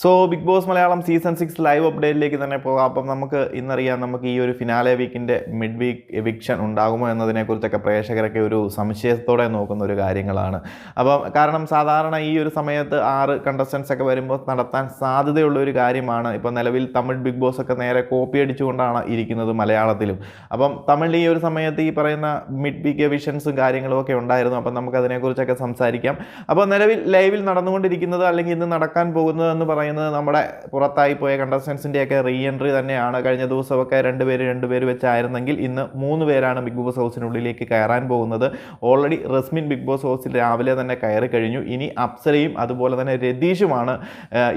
So Bigg Boss Malayalam season six live അപ്ഡേറ്റിലേക്ക് തന്നെ പോകാം. അപ്പം നമുക്ക് ഇന്നറിയാം നമുക്ക് ഈ ഒരു ഫിനാലെ വീക്കിന്റെ മിഡ് വീക്ക് എവിക്ഷൻ ഉണ്ടാകുമോ എന്നതിനെക്കുറിച്ചൊക്കെ പ്രേക്ഷകരൊക്കെ ഒരു സംശയത്തോടെ നോക്കുന്ന ഒരു കാര്യങ്ങളാണ്. അപ്പം കാരണം സാധാരണ ഈ ഒരു സമയത്ത് ആറ് കണ്ടസ്റ്റൻസ് ഒക്കെ വരുമ്പോൾ നടത്താൻ സാധ്യതയുള്ള ഒരു കാര്യമാണ്. ഇപ്പം നിലവിൽ തമിഴ് ബിഗ് ബോസ് ഒക്കെ നേരെ കോപ്പി അടിച്ചുകൊണ്ടാണ് ഇരിക്കുന്നത് മലയാളത്തിലും. അപ്പം തമിഴിൽ ഈ ഒരു സമയത്ത് ഈ പറയുന്ന മിഡ് വീക്ക് എവിഷൻസും കാര്യങ്ങളും ഒക്കെ ഉണ്ടായിരുന്നു. അപ്പം നമുക്ക് അതിനെക്കുറിച്ചൊക്കെ സംസാരിക്കാം. അപ്പോൾ നിലവിൽ ലൈവിൽ നടന്നുകൊണ്ടിരിക്കുന്നത് അല്ലെങ്കിൽ ഇന്ന് നടക്കാൻ പോകുന്നത് എന്ന് പറയുന്നത് നമ്മുടെ പുറത്തായി പോയ കണ്ടസ്റ്റൻസിന്റെയൊക്കെ റീ എൻട്രി തന്നെയാണ്. കഴിഞ്ഞ ദിവസമൊക്കെ രണ്ട് പേര് രണ്ട് പേര് വെച്ചായിരുന്നെങ്കിൽ ഇന്ന് മൂന്ന് പേരാണ് ബിഗ് ബോസ് ഹൗസിനുള്ളിലേക്ക് കയറാൻ പോകുന്നത്. ഓൾറെഡി റസ്മിൻ ബിഗ് ബോസ് ഹൗസിൽ രാവിലെ തന്നെ കയറി കഴിഞ്ഞു. ഇനി അപ്സരയും അതുപോലെ തന്നെ രതീഷുമാണ്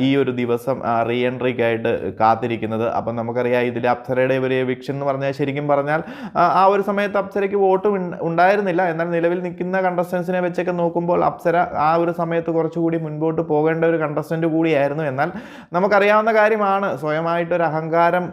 ഈ ഒരു ദിവസം റീ എൻട്രിക്കായിട്ട് കാത്തിരിക്കുന്നത്. അപ്പം നമുക്കറിയാം ഇതിൽ അപ്സരയുടെ ഒരു വിക്ഷൻ എന്ന് പറഞ്ഞാൽ ശരിക്കും പറഞ്ഞാൽ ആ, ആ ഒരു സമയത്ത് അപ്സരയ്ക്ക് വോട്ടും ഉണ്ടായിരുന്നില്ല. എന്നാൽ നിലവിൽ നിൽക്കുന്ന കണ്ടസ്റ്റൻസിനെ വെച്ചൊക്കെ നോക്കുമ്പോൾ അപ്സര ആ ഒരു സമയത്ത് കുറച്ചുകൂടി മുൻപോട്ട് പോകേണ്ട ഒരു കണ്ടസ്റ്റന്റ് കൂടിയായിരുന്നു എന്നാൽ നമുക്കറിയാവുന്ന കാര്യമാണ്. സ്വയമായിട്ടൊരു അഹങ്കാരം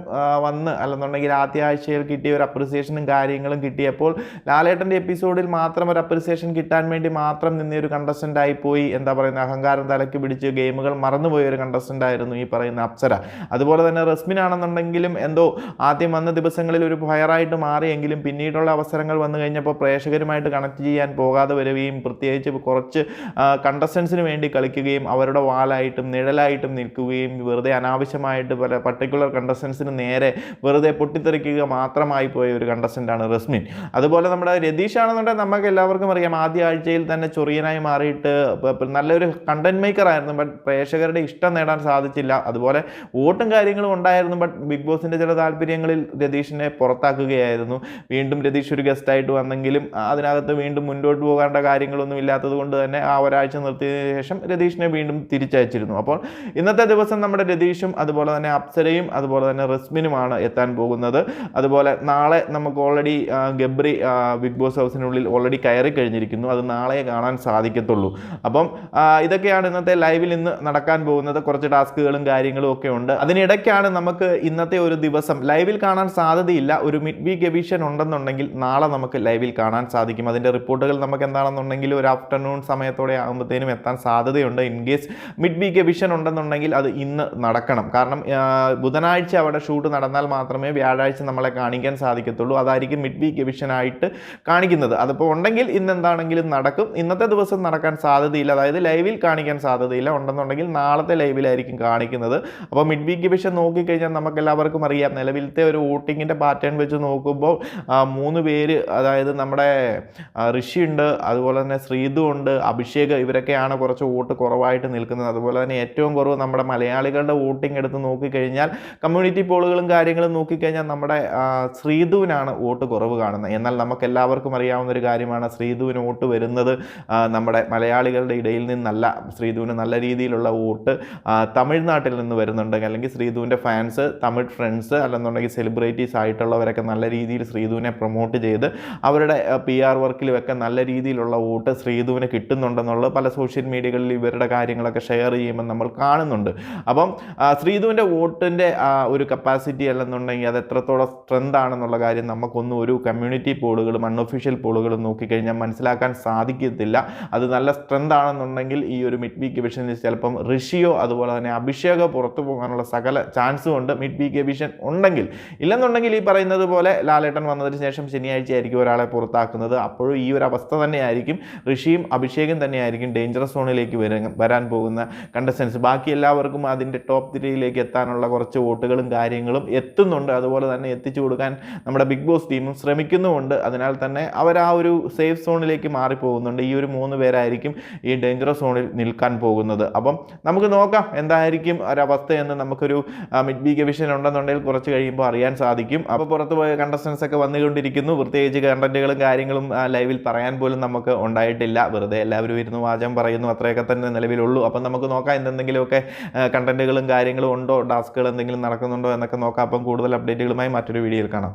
വന്ന് അല്ലെന്നുണ്ടെങ്കിൽ ആദ്യ ആഴ്ചയിൽ കിട്ടിയ ഒരു അപ്രിസിയേഷനും കാര്യങ്ങളും കിട്ടിയപ്പോൾ ലാലേട്ടന്റെ എപ്പിസോഡിൽ മാത്രം ഒരു അപ്രിസിയേഷൻ കിട്ടാൻ വേണ്ടി മാത്രം നിന്ന ഒരു കണ്ടസ്റ്റന്റ് ആയിപ്പോയി എന്താ പറയുന്നത്? അഹങ്കാരം തലക്ക് പിടിച്ച് ഗെയിമുകൾ മറന്നുപോയ ഒരു കണ്ടസ്റ്റന്റ് ആയിരുന്നു ഈ പറയുന്ന അപ്സര. അതുപോലെ തന്നെ റസ്മിൻ ആണെന്നുണ്ടെങ്കിലും എന്തോ ആദ്യം വന്ന ദിവസങ്ങളിൽ ഒരു ഫയറായിട്ട് മാറിയെങ്കിലും പിന്നീടുള്ള അവസരങ്ങൾ വന്നു കഴിഞ്ഞപ്പോൾ പ്രേക്ഷകരുമായിട്ട് കണക്ട് ചെയ്യാൻ പോകാതെ വരികയും പ്രത്യേകിച്ച് കുറച്ച് കണ്ടസ്റ്റൻസിന് വേണ്ടി കളിക്കുകയും അവരുടെ വാലായിട്ടും നിഴലായിട്ടും നിൽക്കുകയും വെറുതെ അനാവശ്യമായിട്ട് പല പർട്ടിക്കുലർ കണ്ടസ്റ്റൻസിന് നേരെ വെറുതെ പൊട്ടിത്തെറിക്കുക മാത്രമായി പോയ ഒരു കണ്ടസ്റ്റന്റാണ് റസ്മിൻ. അതുപോലെ നമ്മുടെ രതീഷ് ആണെന്നുണ്ടെങ്കിൽ നമുക്ക് എല്ലാവർക്കും അറിയാം ആദ്യ ആഴ്ചയിൽ തന്നെ ചൊറിയനായി മാറിയിട്ട് നല്ലൊരു കണ്ടന്റ് മേക്കർ ആയിരുന്നു ബട്ട് പ്രേക്ഷകരുടെ ഇഷ്ടം നേടാൻ സാധിച്ചില്ല. അതുപോലെ വോട്ടും കാര്യങ്ങളും ഉണ്ടായിരുന്നു ബട്ട് ബിഗ് ബോസിന്റെ ചില താല്പര്യങ്ങളിൽ രതീഷിനെ പുറത്താക്കുകയായിരുന്നു. വീണ്ടും രതീഷ് ഒരു ഗസ്റ്റായിട്ട് വന്നെങ്കിലും അതിനകത്ത് വീണ്ടും മുന്നോട്ട് പോകേണ്ട കാര്യങ്ങളൊന്നും ഇല്ലാത്തത് കൊണ്ട് തന്നെ ആ ഒരാഴ്ച നിർത്തിയതിനു ശേഷം രതീഷിനെ വീണ്ടും തിരിച്ചയച്ചിരുന്നു. അപ്പോൾ ഇന്നത്തെ ദിവസം നമ്മുടെ രതീഷും അതുപോലെ തന്നെ അപ്സരയും അതുപോലെ തന്നെ റസ്മിനുമാണ് എത്താൻ പോകുന്നത്. അതുപോലെ നാളെ നമുക്ക് ഓൾറെഡി ഗബ്രി ബിഗ് ബോസ് ഹൗസിനുള്ളിൽ ഓൾറെഡി കയറി കഴിഞ്ഞിരിക്കുന്നു. അത് നാളെ കാണാൻ സാധിക്കത്തുള്ളൂ. അപ്പം ഇതൊക്കെയാണ് ഇന്നത്തെ ലൈവിൽ ഇന്ന് നടക്കാൻ പോകുന്നത്. കുറച്ച് ടാസ്കുകളും കാര്യങ്ങളും ഒക്കെ ഉണ്ട്. അതിനിടയ്ക്കാണ് നമുക്ക് ഇന്നത്തെ ഒരു ദിവസം ലൈവിൽ കാണാൻ സാധ്യതയില്ല. ഒരു മിഡ് വീക്ക് എവിഷൻ ഉണ്ടെന്നുണ്ടെങ്കിൽ നാളെ നമുക്ക് ലൈവിൽ കാണാൻ സാധിക്കും. അതിന്റെ റിപ്പോർട്ടുകൾ നമുക്ക് എന്താണെന്നുണ്ടെങ്കിൽ ഒരു ആഫ്റ്റർനൂൺ സമയത്തോടെ ആകുമ്പോഴത്തേനും എത്താൻ സാധ്യതയുണ്ട്. In case mid week eviction ഉണ്ടെന്നുണ്ടെങ്കിൽ അത് ഇന്ന് നടക്കണം. കാരണം ബുധനാഴ്ച അവിടെ ഷൂട്ട് നടന്നാൽ മാത്രമേ വ്യാഴാഴ്ച നമ്മളെ കാണിക്കാൻ സാധിക്കത്തുള്ളൂ. അതായിരിക്കും മിഡ് വീക്ക് എവിഷനായിട്ട് കാണിക്കുന്നത്. അതിപ്പോൾ ഉണ്ടെങ്കിൽ ഇന്ന് എന്താണെങ്കിലും നടക്കും. ഇന്നത്തെ ദിവസം നടക്കാൻ സാധ്യതയില്ല. അതായത് ലൈവിൽ കാണിക്കാൻ സാധ്യതയില്ല. ഉണ്ടെന്നുണ്ടെങ്കിൽ നാളത്തെ ലൈവിലായിരിക്കും കാണിക്കുന്നത്. അപ്പോൾ മിഡ് വീക്ക് എവിഷൻ നോക്കിക്കഴിഞ്ഞാൽ നമുക്ക് എല്ലാവർക്കും അറിയാം. നിലവിലത്തെ ഒരു വോട്ടിങ്ങിന്റെ പാറ്റേൺ വെച്ച് നോക്കുമ്പോൾ മൂന്ന് പേര് അതായത് നമ്മുടെ ഋഷി ഉണ്ട് അതുപോലെ തന്നെ ശ്രീതു ഉണ്ട് അഭിഷേക് ഇവരൊക്കെയാണ് കുറച്ച് വോട്ട് കുറവായിട്ട് നിൽക്കുന്നത്. അതുപോലെ തന്നെ ഏറ്റവും കുറവ് നമ്മുടെ മലയാളികളുടെ വോട്ടിംഗ് എടുത്ത് നോക്കിക്കഴിഞ്ഞാൽ കമ്മ്യൂണിറ്റി പോളുകളും കാര്യങ്ങളും നോക്കിക്കഴിഞ്ഞാൽ നമ്മുടെ ശ്രീധുവിനാണ് വോട്ട് കുറവ് കാണുന്നത്. എന്നാൽ നമുക്ക് എല്ലാവർക്കും അറിയാവുന്ന ഒരു കാര്യമാണ് ശ്രീധുവിന് വോട്ട് വരുന്നത് നമ്മുടെ മലയാളികളുടെ ഇടയിൽ നിന്നല്ല. ശ്രീധുവിന് നല്ല രീതിയിലുള്ള വോട്ട് തമിഴ്നാട്ടിൽ നിന്ന് വരുന്നുണ്ടെങ്കിൽ അല്ലെങ്കിൽ ശ്രീധുവിന്റെ ഫാൻസ് തമിഴ് ഫ്രണ്ട്സ് അല്ലെന്നുണ്ടെങ്കിൽ സെലിബ്രിറ്റീസ് ആയിട്ടുള്ളവരൊക്കെ നല്ല രീതിയിൽ ശ്രീധുവിനെ പ്രൊമോട്ട് ചെയ്ത് അവരുടെ പി ആർ വർക്കിലുമൊക്കെ നല്ല രീതിയിലുള്ള വോട്ട് ശ്രീധുവിന് കിട്ടുന്നുണ്ടെന്നുള്ളത് പല സോഷ്യൽ മീഡിയകളിൽ ഇവരുടെ കാര്യങ്ങളൊക്കെ ഷെയർ ചെയ്യുമ്പോൾ നമ്മൾ കാണുന്നുണ്ട്. അപ്പം ശ്രീധുവിന്റെ വോട്ടിന്റെ ഒരു കപ്പാസിറ്റി അല്ലെന്നുണ്ടെങ്കിൽ അത് എത്രത്തോളം സ്ട്രെങ്ത് ആണെന്നുള്ള കാര്യം നമുക്കൊന്നും ഒരു കമ്മ്യൂണിറ്റി പോളുകളും അൺഒഫീഷ്യൽ പോളുകളും നോക്കിക്കഴിഞ്ഞാൽ മനസ്സിലാക്കാൻ സാധിക്കത്തില്ല. അത് നല്ല സ്ട്രെങ്ത് ആണെന്നുണ്ടെങ്കിൽ ഈ ഒരു മിഡ് വീക്ക് എവിഷനിൽ ചിലപ്പം ഋഷിയോ അതുപോലെ തന്നെ അഭിഷേകോ പുറത്തു പോകാനുള്ള സകല ചാൻസും ഉണ്ട് മിഡ് വീക്ക് എവിഷൻ ഉണ്ടെങ്കിൽ. ഇല്ലെന്നുണ്ടെങ്കിൽ ഈ പറയുന്നത് പോലെ ലാലേട്ടൻ വന്നതിന് ശേഷം ശനിയാഴ്ച ആയിരിക്കും ഒരാളെ പുറത്താക്കുന്നത്. അപ്പോഴും ഈ ഒരു അവസ്ഥ തന്നെയായിരിക്കും. ഋഷിയും അഭിഷേകും തന്നെയായിരിക്കും ഡേഞ്ചറസ് സോണിലേക്ക് വരാൻ പോകുന്ന കണ്ടസ്റ്റൻസ് ബാക്കി എല്ലാവർക്കും അതിന്റെ ടോപ്പ് ത്രീയിലേക്ക് എത്താനുള്ള കുറച്ച് വോട്ടുകളും കാര്യങ്ങളും എത്തുന്നുണ്ട്. അതുപോലെ തന്നെ എത്തിച്ചു കൊടുക്കാൻ നമ്മുടെ ബിഗ് ബോസ് ടീമും ശ്രമിക്കുന്നുമുണ്ട്. അതിനാൽ തന്നെ അവർ ആ ഒരു സേഫ് സോണിലേക്ക് മാറിപ്പോകുന്നുണ്ട്. ഈ ഒരു മൂന്ന് പേരായിരിക്കും ഈ ഡേഞ്ചറസ് സോണിൽ നിൽക്കാൻ പോകുന്നത്. അപ്പം നമുക്ക് നോക്കാം എന്തായിരിക്കും ഒരവസ്ഥയെന്ന് നമുക്കൊരു മിഡ് ബി വിഷൻ ഉണ്ടെന്നുണ്ടെങ്കിൽ കുറച്ച് കഴിയുമ്പോൾ അറിയാൻ സാധിക്കും. അപ്പോൾ പുറത്ത് പോയ കണ്ടസ്റ്റൻസ് ഒക്കെ വന്നുകൊണ്ടിരിക്കുന്നു. പ്രത്യേകിച്ച് കണ്ടന്റുകളും കാര്യങ്ങളും ലൈവിൽ പറയാൻ പോലും നമുക്ക് ഉണ്ടായിട്ടില്ല. വെറുതെ എല്ലാവരും ഇരുന്ന് വാചകം പറയുന്നു. അത്രയൊക്കെ തന്നെ നിലവിലുള്ളൂ. അപ്പം നമുക്ക് നോക്കാം എന്തെങ്കിലുമൊക്കെ കണ്ടന്റുകളും കാര്യങ്ങളും ഉണ്ടോ ടാസ്കുകൾ എന്തെങ്കിലും നടക്കുന്നുണ്ടോ എന്നൊക്കെ നോക്കാം. അപ്പം കൂടുതൽ അപ്ഡേറ്റുകളുമായി മറ്റൊരു വീഡിയോയിൽ കാണാം.